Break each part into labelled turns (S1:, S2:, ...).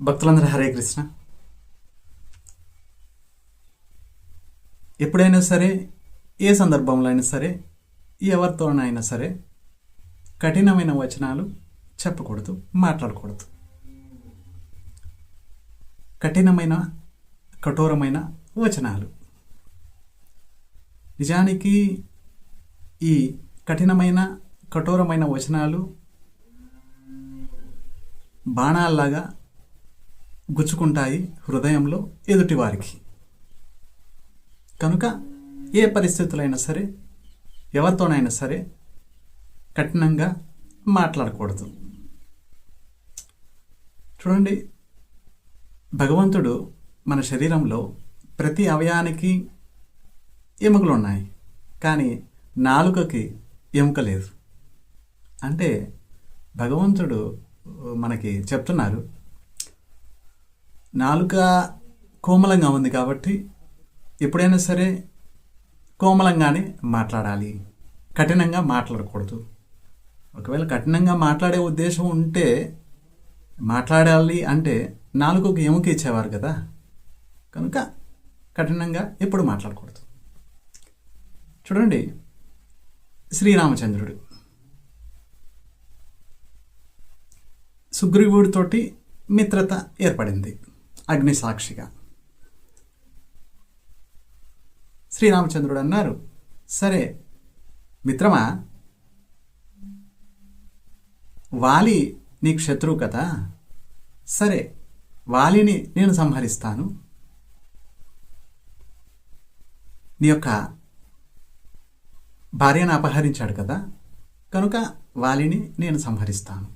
S1: భక్తులందరూ హరే కృష్ణ. ఎప్పుడైనా సరే ఏ సందర్భంలో అయినా సరే ఎవరితోనైనా సరే కఠినమైన వచనాలు చెప్పకూడదు మాట్లాడకూడదు. కఠినమైన కఠోరమైన వచనాలు. నిజానికి ఈ కఠినమైన కఠోరమైన వచనాలు బాణాల్లాగా గుచ్చుకుంటాయి హృదయంలో ఎదుటివారికి. కనుక ఏ పరిస్థితులైనా సరే ఎవరితోనైనా సరే కఠినంగా మాట్లాడకూడదు. చూడండి భగవంతుడు మన శరీరంలో ప్రతి అవయానికి ఎముకలు ఉన్నాయి కానీ నాలుకకి ఎముక లేదు. అంటే భగవంతుడు మనకి చెప్తున్నారు నాలుక కోమలంగా ఉంది కాబట్టి ఎప్పుడైనా సరే కోమలంగానే మాట్లాడాలి. కఠినంగా మాట్లాడకూడదు. ఒకవేళ కఠినంగా మాట్లాడే ఉద్దేశం ఉంటే మాట్లాడాలి అంటే నాలుగుకు ఎముక ఇచ్చేవారు కదా. కనుక కఠినంగా ఎప్పుడు మాట్లాడకూడదు. చూడండి శ్రీరామచంద్రుడు. సుగ్రీవుడితోటి మిత్రత ఏర్పడింది. అగ్ని సాక్షిగా శ్రీరామచంద్రుడు అన్నారు సరే మిత్రమా వాలి నీకు శత్రువు కదా. సరే వాలిని నేను సంహరిస్తాను. నీ యొక్క భార్యను అపహరించాడు కదా కనుక వాలిని నేను సంహరిస్తాను.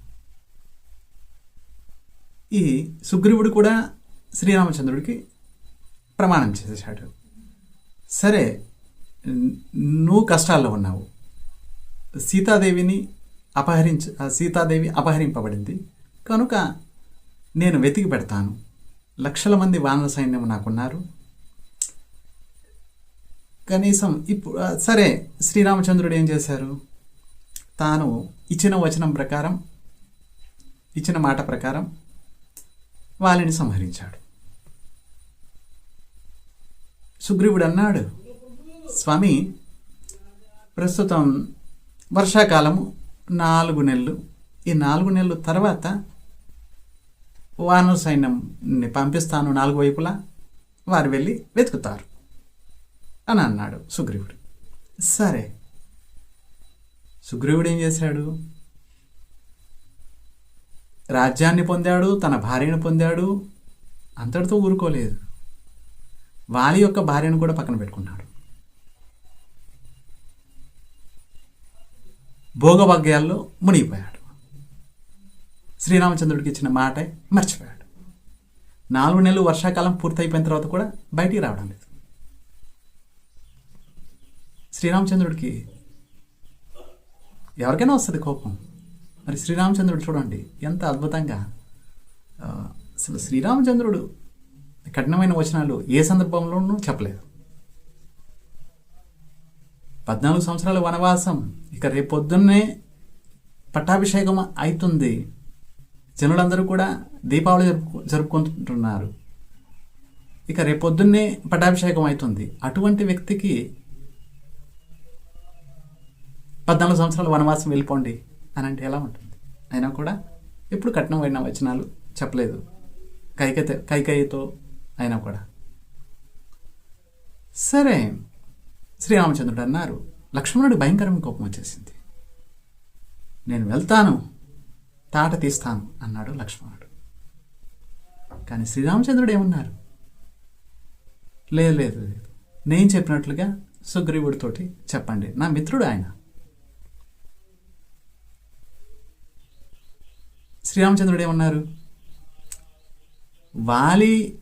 S1: ఈ సుగ్రీవుడు కూడా శ్రీరామచంద్రుడికి ప్రమాణం చేసేశాడు. సరే నువ్వు కష్టాల్లో ఉన్నావు. సీతాదేవిని అపహరించ సీతాదేవి అపహరింపబడింది. కనుక నేను వెతికి పెడతాను. లక్షల మంది వానర సైన్యం నాకున్నారు. కనీసం ఇప్పుడు సరే శ్రీరామచంద్రుడు ఏం చేశారు? తాను ఇచ్చిన వచనం ప్రకారం ఇచ్చిన మాట ప్రకారం వాళ్ళని సంహరించాడు. సుగ్రీవుడు అన్నాడు స్వామి ప్రస్తుతం వర్షాకాలము నాలుగు నెలలు. ఈ నాలుగు నెలలు తర్వాత వానర సైన్యంని పంపిస్తాను నాలుగు వైపులా. వారు వెళ్ళి వెతుకుతారు అని అన్నాడు సుగ్రీవుడు. సరే. సుగ్రీవుడు ఏం చేశాడు? రాజ్యాన్ని పొందాడు తన భార్యను పొందాడు అంతటితో ఊరుకోలేదు. వాలి యొక్క భార్యను కూడా పక్కన పెట్టుకున్నాడు. భోగభాగ్యాల్లో మునిగిపోయాడు. శ్రీరామచంద్రుడికి ఇచ్చిన మాట మర్చిపోయాడు. నాలుగు నెలలు వర్షాకాలం పూర్తయిపోయిన తర్వాత కూడా బయటికి రావడం లేదు. శ్రీరామచంద్రుడికి ఎవరికైనా వస్తుంది కోపం. మరి శ్రీరామచంద్రుడు చూడండి ఎంత అద్భుతంగా. అసలు శ్రీరామచంద్రుడు కఠినమైన వచనాలు ఏ సందర్భంలోనూ చెప్పలేదు. పద్నాలుగు సంవత్సరాల వనవాసం ఇక రేపొద్దున్నే పట్టాభిషేకం అవుతుంది జనులందరూ కూడా దీపావళి జరుపు జరుపుకుంటున్నారు. ఇక రేపొద్దున్నే పట్టాభిషేకం అవుతుంది. అటువంటి వ్యక్తికి పద్నాలుగు సంవత్సరాల వనవాసం వెళ్ళిపోండి. అని అంటే ఎలా ఉంటుంది? అయినా కూడా ఎప్పుడు కఠినమైన వచనాలు చెప్పలేదు. కైకతో కైకయ్యతో అయినా కూడా. సరే శ్రీరామచంద్రుడు అన్నారు లక్ష్మణుడు భయంకరమైన కోపం వచ్చేసింది. నేను వెళ్తాను తాట తీస్తాను అన్నాడు లక్ష్మణుడు. కానీ శ్రీరామచంద్రుడు ఏమన్నారు? లేదు లేదు లేదు. నేను చెప్పినట్లుగా సుగ్రీవుడితోటి చెప్పండి. నా మిత్రుడు ఆయన. శ్రీరామచంద్రుడు ఏమన్నారు? వాలి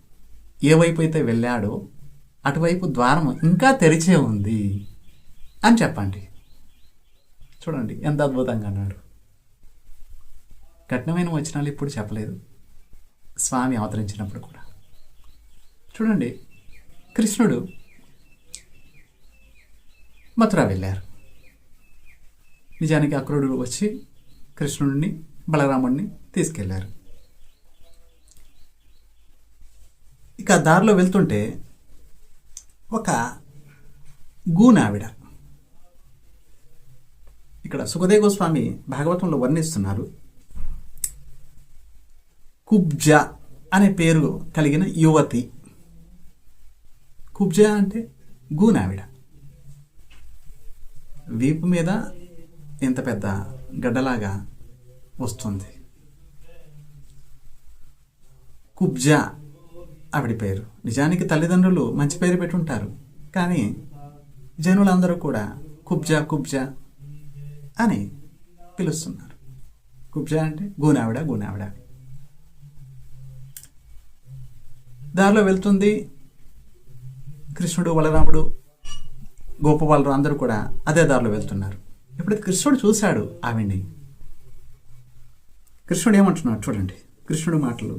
S1: ఏ వైపు అయితే వెళ్ళాడో అటువైపు ద్వారం ఇంకా తెరిచే ఉంది అని చెప్పండి. చూడండి ఎంత అద్భుతంగా అన్నాడు. కఠినమైన వచనాలు ఇప్పుడు చెప్పలేదు. స్వామి అవతరించినప్పుడు కూడా. చూడండి కృష్ణుడు మథుర వెళ్ళారు. నిజానికి అక్రూరుడు వచ్చి కృష్ణుడిని బలరాముడిని తీసుకెళ్ళారు. ఇక దారిలో వెళ్తుంటే ఒక గూనావిడ. ఇక్కడ సుఖదేవ గోస్వామి భాగవతంలో వర్ణిస్తున్నారు. కుబ్జ అనే పేరు కలిగిన యువతి. కుబ్జ అంటే గూనావిడ. వీపు మీద ఇంత పెద్ద గడ్డలాగా వస్తుంది. కుబ్జా ఆవిడ పేరు. నిజానికి తల్లిదండ్రులు మంచి పేరు పెట్టుంటారు. కానీ జనులందరూ కూడా కుబ్జా కుబ్జా అని పిలుస్తున్నారు. కుబ్జా అంటే గూనావిడ గూనావిడ. దారిలో వెళ్తుంది కృష్ణుడు బలరాముడు గోపబాలుడు అందరూ కూడా అదే దారిలో వెళ్తున్నారు. ఇప్పుడు కృష్ణుడు చూశాడు ఆవిడ్ని కృష్ణుడు ఏమంటున్నాడు చూడండి కృష్ణుడు మాటలు.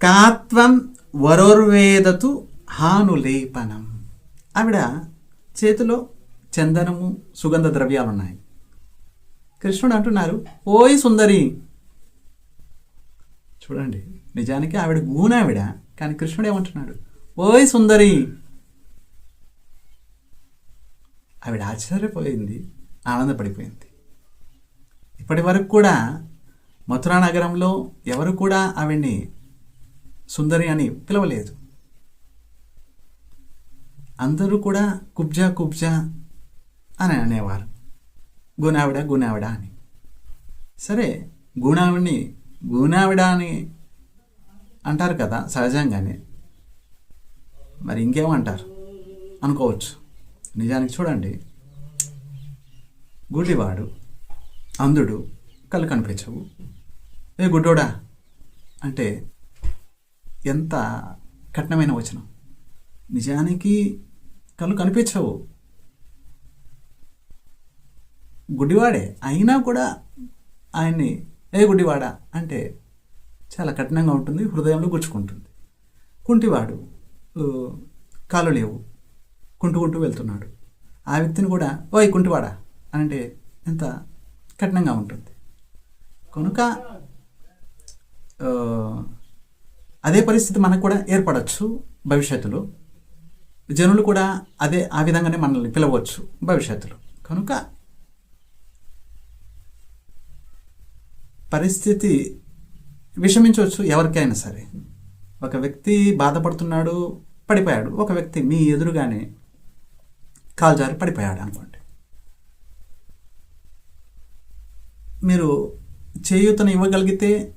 S1: కాత్వం వరోర్వేదతు హానులేపనం ఆవిడ చేతిలో చందనము సుగంధ ద్రవ్యాలు ఉన్నాయి కృష్ణుడు అంటున్నారు ఓయ్ సుందరి! చూడండి నిజానికి ఆవిడ గూనావిడ కానీ కృష్ణుడు ఏమంటున్నాడు ఓయ్ సుందరి! ఆవిడ ఆశ్చర్యపోయింది ఆనందపడిపోయింది. ఇప్పటి వరకు కూడా మథురా నగరంలో ఎవరు కూడా ఆవిడ్ని సుందరి అని పిలవలేదు. అందరూ కూడా కుబ్జా కుబ్జా అని అనేవారు. గునావిడ గుణావిడ అని. సరే గుణావిడిని గుణావిడ అని అంటారు కదా సహజంగానే. మరి ఇంకేమంటారు? అనుకోవచ్చు. నిజానికి చూడండి. గుడ్డివాడు అంధుడు కళ్ళు కనిపించవు ఏ గుడ్డోడా అంటే ఎంత కఠినమైన వచనం. నిజానికి కళ్ళు కనిపించవు. గుడ్డివాడే అయినా కూడా ఆయన్ని ఏ గుడ్డివాడా అంటే చాలా కఠినంగా ఉంటుంది హృదయంలో గుచ్చుకుంటుంది. కుంటివాడు కాలు లేవు. కుంటుకుంటూ వెళ్తున్నాడు. ఆ వ్యక్తిని కూడా ఓయ్ కుంటివాడా అంటే ఎంత కఠినంగా ఉంటుంది. కనుక అదే పరిస్థితి మనకు కూడా ఏర్పడవచ్చు భవిష్యత్తులో. జనులు కూడా అదే ఆ విధంగానే మనల్ని పిలవచ్చు భవిష్యత్తులో. కనుక పరిస్థితి విషమించవచ్చు ఎవరికైనా సరే. ఒక వ్యక్తి బాధపడుతున్నాడు పడిపోయాడు. ఒక వ్యక్తి మీ ఎదురుగానే కాల్జారి పడిపోయాడు అనుకోండి. మీరు చేయూతను ఇవ్వగలిగితే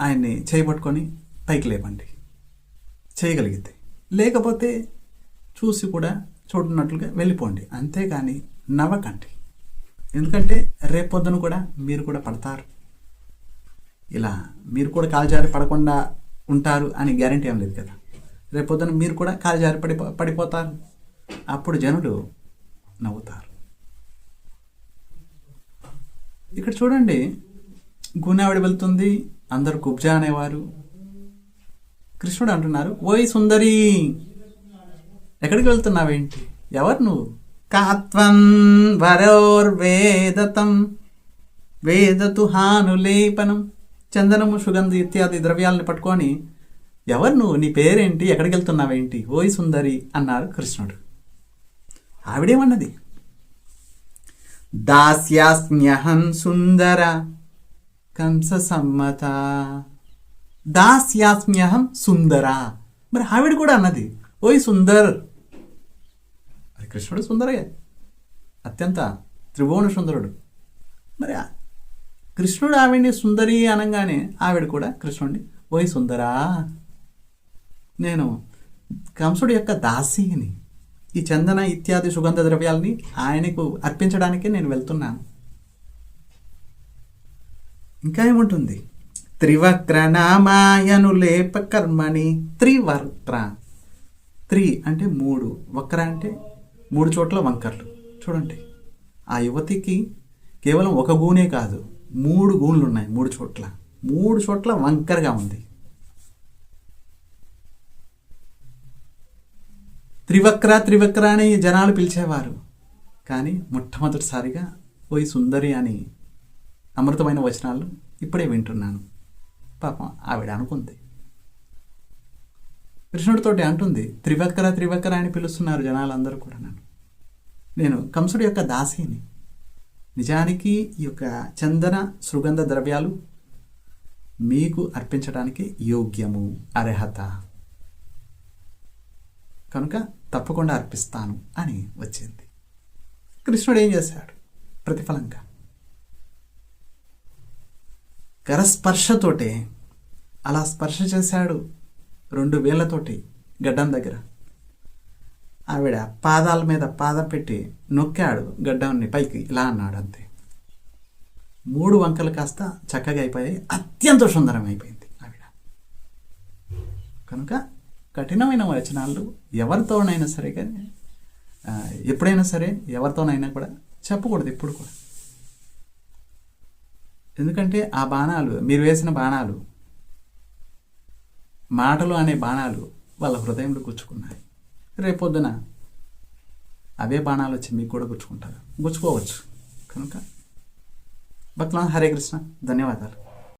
S1: ఆయన్ని చేయబట్టుకొని పైకి లేపండి. చేయగలిగితే. లేకపోతే చూసి కూడా చూడనట్లుగా వెళ్ళిపోండి. అంతేగాని నవ్వకండి. ఎందుకంటే రేపొద్దున కూడా మీరు కూడా పడతారు. ఇలా మీరు కూడా కాలుజారి పడకుండా ఉంటారు అని గ్యారంటీ ఏం లేదు కదా. రేపొద్దున మీరు కూడా కాలుజారి పడి పడిపోతారు. అప్పుడు జనులు నవ్వుతారు. ఇక్కడ చూడండి గుణావిడ వెళ్తుంది అందరూ కుబ్జా అనేవారు. కృష్ణుడు అంటున్నారు ఓయ్ సుందరి ఎక్కడికి వెళ్తున్నావేంటి? ఎవరు నువ్వు? కాత్వం వరోర్వేదతం వేదతు హానులేపనం చందనము సుగంధ ఇత్యాది ద్రవ్యాలను పట్టుకొని ఎవరు నువ్వు? నీ పేరేంటి? ఎక్కడికి వెళ్తున్నావేంటి? ఓయ్ సుందరి అన్నారు కృష్ణుడు. ఆవిడేమన్నది? దాస్యాస్మ్యహం సుందర కంస సమ్మత దాస్యాస్మ్యహం సుందర. మరి ఆవిడ కూడా అన్నది ఓయ్ సుందర్. మరి కృష్ణుడు సుందరే అత్యంత త్రిభువన సుందరుడు. మరి కృష్ణుడు ఆవిడ్ని సుందరి అనగానే ఆవిడ కూడా కృష్ణుడిని ఓయ్ సుందరా. నేను కంసుడు యొక్క దాసిని. ఈ చందన ఇత్యాది సుగంధ ద్రవ్యాలని ఆయనకు అర్పించడానికే నేను వెళ్తున్నాను. ఇంకా ఏముంటుంది? త్రివక్ర నామాయను లేప కర్మని త్రివర్త్ర. త్రి అంటే మూడు వక్ర అంటే మూడు చోట్ల వంకర్లు. చూడండి ఆ యువతికి కేవలం ఒక గూనే కాదు మూడు గూన్లు ఉన్నాయి మూడు చోట్ల. మూడు చోట్ల వంకరగా ఉంది. త్రివక్ర త్రివక్ర అని జనాలు పిలిచేవారు. కానీ మొట్టమొదటిసారిగా ఓయ్ సుందరి అని అమృతమైన వచనాలు ఇప్పుడే వింటున్నాను. పాపం ఆవిడ అనుకుంది. కృష్ణుడితోటి అంటుంది త్రివక్ర త్రివక్ర అని పిలుస్తున్నారు జనాలందరూ కూడా నన్ను. నేను కంసుడి యొక్క దాసిని. నిజానికి ఈ యొక్క చందన సుగంధ ద్రవ్యాలు మీకు అర్పించడానికి యోగ్యము అర్హత. కనుక తప్పకుండా అర్పిస్తాను అని వచ్చింది. కృష్ణుడు ఏం చేశాడు? ప్రతిఫలంగా. కరస్పర్శతోటే అలా స్పర్శ చేశాడు రెండు వేళ్ళతోటి గడ్డం దగ్గర. ఆవిడ పాదాల మీద పాదం పెట్టి నొక్కాడు గడ్డాన్ని పైకి ఇలా అన్నాడు అంతే. మూడు వంకలు కాస్త చక్కగా అయిపోయాయి. అత్యంత సుందరం అయిపోయింది ఆవిడ. కనుక కఠినమైన వచనాలు ఎవరితోనైనా సరే కానీ ఎప్పుడైనా సరే ఎవరితోనైనా కూడా చెప్పకూడదు ఎప్పుడు కూడా. ఎందుకంటే ఆ బాణాలు మీరు వేసిన బాణాలు మాటలు అనే బాణాలు వాళ్ళ హృదయంలో గుచ్చుకున్నాయి. రేపొద్దున అవే బాణాలు వచ్చి మీకు కూడా గుచ్చుకుంటారు. గుచ్చుకోవచ్చు. కనుక భక్తుల హరే కృష్ణ. ధన్యవాదాలు.